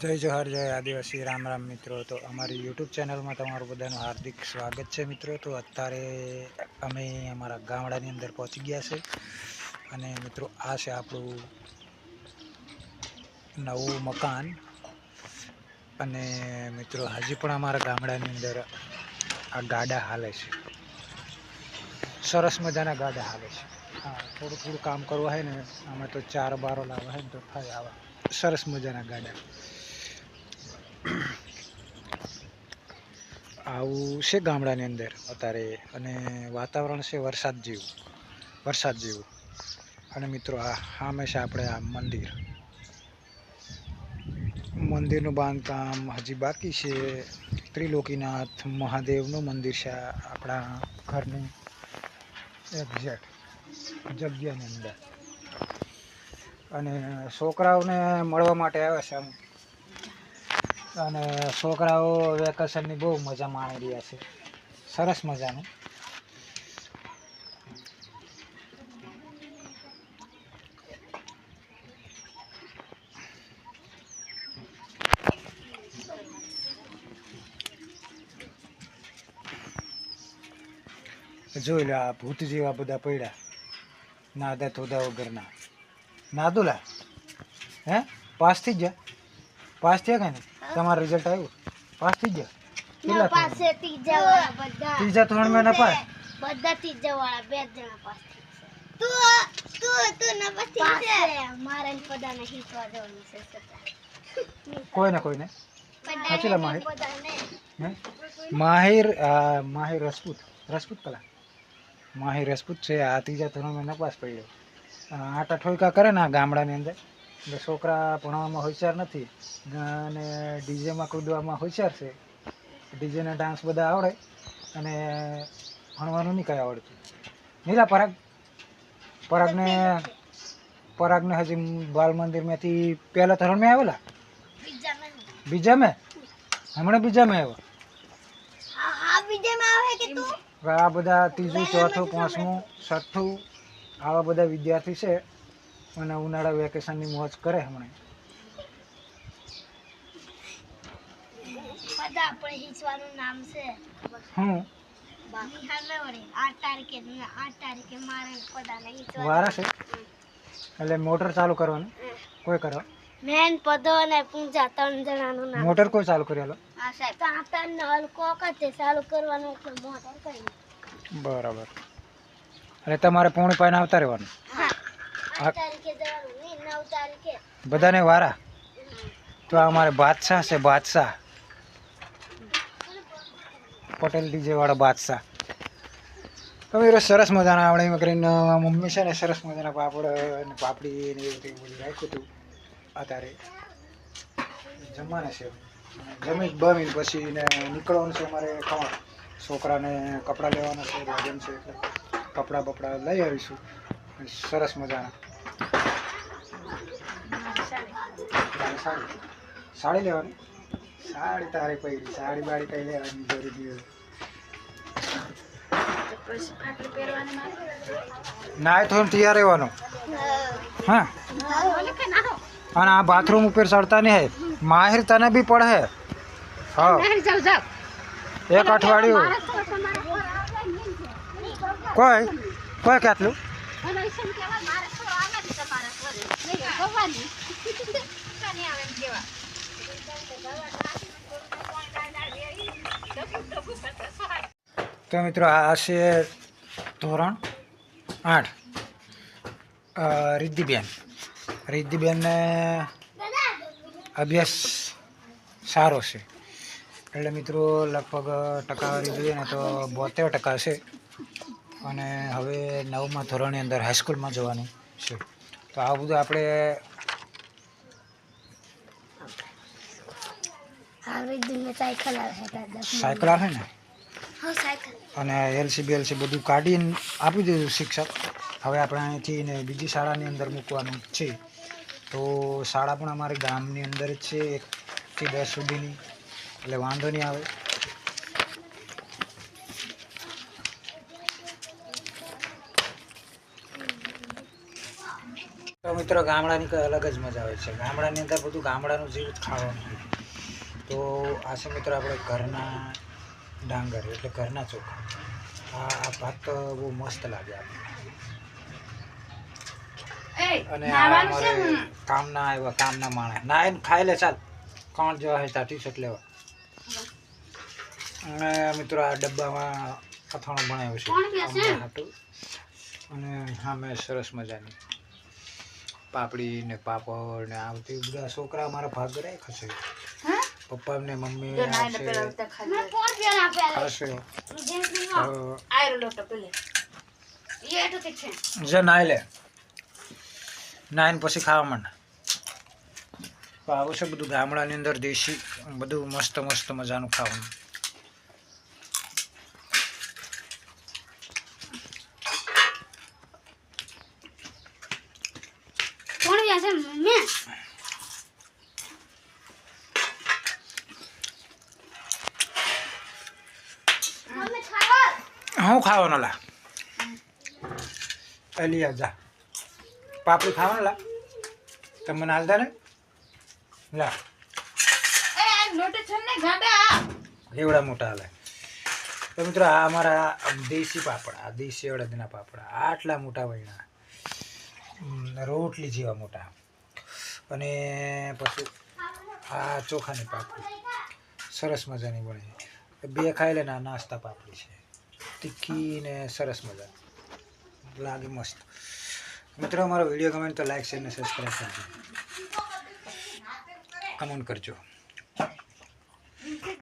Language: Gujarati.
જય જોહર, જય આદિવાસી, રામ રામ મિત્રો. તો અમારી યુટ્યુબ ચેનલમાં તમારું બધાનું હાર્દિક સ્વાગત છે મિત્રો. તો અત્યારે અમે અમારા ગામડાની અંદર પહોંચી ગયા છે. અને મિત્રો, આ છે આપણું નવું મકાન. અને મિત્રો, હજી પણ અમારા ગામડાની અંદર આ ગાડા હાલે છે. સરસ મજાના ગાડા હાલે છે. હા, થોડું થોડું કામ કરવું હોય ને આમાં તો ચાર બારો લાવવા હોય ને તો થાય આવા. સરસ મજાના ગાડા. આવું છે ગામડાની અંદર અત્યારે અને વાતાવરણ છે વરસાદ જેવું વરસાદ જેવું. અને મિત્રો આ સામે આપણે આ મંદિર, મંદિરનું બાંધકામ હજી બાકી છે. ત્રિલોકીનાથ મહાદેવનું મંદિર છે આપણા ઘરની એક્ઝેક્ટ જગ્યાની અંદર. અને છોકરાઓને મળવા માટે આવે છે આમ. અને છોકરાઓ વેકેશનની બહુ મજા માણી રહ્યા છે. સરસ મજાનું. જોઈ લો આ ભૂત જેવા બધા પડ્યા. નાદા થોદા વગરના. નાદુલા? હે? પાસ જ? ગયા પાસ થયા કે નહીં? તમારું રિઝલ્ટ આવ્યું? પાસ થઈ ગયા? કેટલા પાસ ત્રીજા વાળા બધા. ત્રીજા ત્રણ મહિના પાસ બધા ત્રીજા વાળા બે જણા પાસ તું તું તું ના પાસ છે મારે ને પદાને હિતવા જવાનું છે છતાં. કોઈને કોઈને? પદાને સાચી માહિર? હે? માહિર આ માહિર રજપૂત રજપૂત કલા. માહિર રસપૂત છે આ ત્રીજા ધોરણમાં નપાસ પડ્યો. આટા ઠોયકા કરે ને આ ગામડાની અંદર? છોકરા ભણવામાં હોશિયાર નથી. અને ડીજેમાં કૂદવામાં હોશિયાર છે. ડીજેના ડાન્સ બધા આવડે અને ભણવાનું નહીં કાંઈ આવડતું. નીલા પરાગ. પરાગને પરાગને હજી બાલ મંદિરમાંથી પહેલા ધોરણમાં આવેલા? બીજા મેં? હમણાં બીજા મેં આવ્યો. આ બધા ત્રીજું ચોથું પાંચમું છઠ્ઠું આવા બધા વિદ્યાર્થી છે. અને ઉનાળા વેકેશનની મોજ કરે હમણાં. એટલે મોટર ચાલુ કરવાનું? કોઈ કરો? મેન પદો અને પૂંજા ત્રણ જણાનું નામ. મોટર કોઈ ચાલુ કરેલો હા સાહેબ. તો આ ત્રણ ને હલકો વખતે ચાલુ કરવાનું એટલે મોટર કરી. બરાબર. એટલે તમારે પોણી પાઈને આવતા રહેવાનું? હા. બધાને વારા? તો આ અમારે બાદશાહ છે બાદશાહ. પટેલ ડીજે વાળા બાદશાહ. તમે એ સરસ મજાના આપણે એમાં કરીને મમ્મી છે ને સરસ મજાના પાપડ અને પાપડી ને એવું તેવું બધું રાખ્યું હતું અત્યારે. જમવાને છે. જમી બમી પછી ને નીકળવાનું છે અમારે ખવા છોકરાને કપડાં લેવાના છે ભોજન છે એટલે કપડાં બપડા લઈ આવીશું. સરસ મજાના. સાડી. સાડી લેવાની? સાડી તારે પહેરી સાડી બાડી કઈ લેવાની જરૂરી નાય તો તૈયાર રહેવાનો. હા. અને આ બાથરૂમ ઉપર ચડતા નહીં હે. માહિર તને બી પડે. હે. હા એક અઠવાડિયું. કોઈ? કોઈ કેટલું તો મિત્રો, આ છે ધોરણ આઠ. રિદ્ધિબેન. રિદ્ધિબેનને અભ્યાસ સારો છે. એટલે મિત્રો, લગભગ ટકાવારી જોઈએ ને તો બોતેર ટકા છે અને હવે નવમા ધોરણની અંદર હાઈસ્કૂલમાં જવાનું છે. તો આ બધું આપણે સાયકલ આવે ને? અને એલસીબી એલસી બધું કાઢીને આપી દીધું શિક્ષક. હવે આપણે અહીંથી ને બીજી શાળાની અંદર મૂકવાનું છે. તો શાળા પણ અમારે ગામની અંદર જ છે એકથી દસ સુધીની. એટલે વાંધો નહીં આવે. તો મિત્રો ગામડાની કંઈ અલગ જ મજા આવે છે. ગામડાની અંદર બધું ગામડાનું જેવું જ ખાવાનું તો આ છે મિત્રો આપણે ઘરના ડાંગર એટલે ઘરના ચોખા. આ આ ભાત તો બહુ મસ્ત લાગે આપણને. અને કામના આવ્યા કામના માણસ ના એને ખાઈ લે ચાલ. કોણ જવા હોય ત્યાં ટીશર્ટ લેવા. અને મિત્રો આ ડબ્બામાં અથાણું બનાવ્યું છે. અને હા સામે સરસ મજાની. પાપડી ને પાપડ ને આવતી બધા છોકરા મારા ભાગ કરે ખસે પપ્પા ને મમ્મી ખસે જે નાઈ લે. નાઈન પછી ખાવા માંડ. આવું છે બધું ગામડાની અંદર દેશી બધું મસ્ત મસ્ત મજાનું ખાવાનું. હું ખાવાનો લા અલી જા પાપડી ખાવાનો લા તમે મને હાલતા ને લા એવડા મોટા હાલે તો મિત્રો આ અમારા દેશી પાપડ આ દેશી અડદના પાપડ આટલા મોટા વૈણા હમ, રોટલી જેવા મોટા. અને પછી આ ચોખાની પાપડી. સરસ મજાની બને બે ખાઈ લે નાસ્તા પાપડી છે. તીખી ને સરસ મજા. લાગે મસ્ત. મિત્રો, અમારો વીડિયો ગમે તો લાઈક શેર ને સબસ્ક્રાઈબ કરજો. કમેન્ટ કરજો.